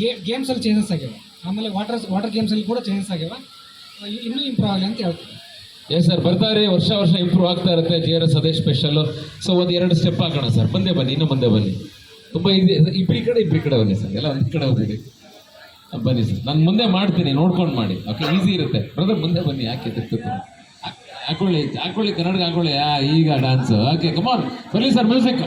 ಗೇ ಗೇಮ್ಸಲ್ಲಿ ಚೇಂಜಸ್ ಆಗ್ಯಾವ ಆಮೇಲೆ ವಾಟರ್ ವಾಟರ್ ಗೇಮ್ಸಲ್ಲಿ ಕೂಡ ಚೇಂಜಸ್ ಆಗ್ಯಾವ ಇನ್ನೂ ಇಂಪ್ರೂವ್ ಆಗಲಿ ಅಂತ ಹೇಳ್ತೀನಿ. ಎಸ್ ಸರ್ ಬರ್ತಾರೆ ವರ್ಷ ವರ್ಷ ಇಂಪ್ರೂವ್ ಆಗ್ತಾ ಇರುತ್ತೆ. ಜಿ ಆರ್ ಎಸ್ ಅದೇ ಸ್ಪೆಷಲ್ಲು ಸೊ ಒಂದು ಎರಡು ಸ್ಟೆಪ್ ಹಾಕೋಣ ಸರ್ ಮುಂದೆ ಬನ್ನಿ, ಇನ್ನೂ ಮುಂದೆ ಬನ್ನಿ. ತುಂಬ ಇದೆ ಇಬ್ಬರಿ ಈ ಕಡೆ ಇಬ್ಬರಿ ಕಡೆ ಬನ್ನಿ ಸರ್ ಎಲ್ಲ ಒಂದು ಕಡೆ ಹೋಗ್ಬಿಡಿ. ಬನ್ನಿ ಸರ್ ನಾನು ಮುಂದೆ ಮಾಡ್ತೀನಿ. ನೋಡ್ಕೊಂಡು ಮಾಡಿ. ಓಕೆ ಈಸಿ ಇರುತ್ತೆ. ಬ್ರದರ್ ಮುಂದೆ ಬನ್ನಿ. ಯಾಕೆ ತಿರ್ತಿರ್ತೀನಿ ಹಾಕೊಳ್ಳಿ ಹಾಕೊಳ್ಳಿ ಕನ್ನಡಕ್ಕೆ ಹಾಕೊಳ್ಳಿ. ಆ, ಈಗ ಡ್ಯಾನ್ಸ್ ಓಕೆ ಕಮಾನ್ ಬನ್ನಿ ಸರ್ ಮ್ಯೂಸಿಕ್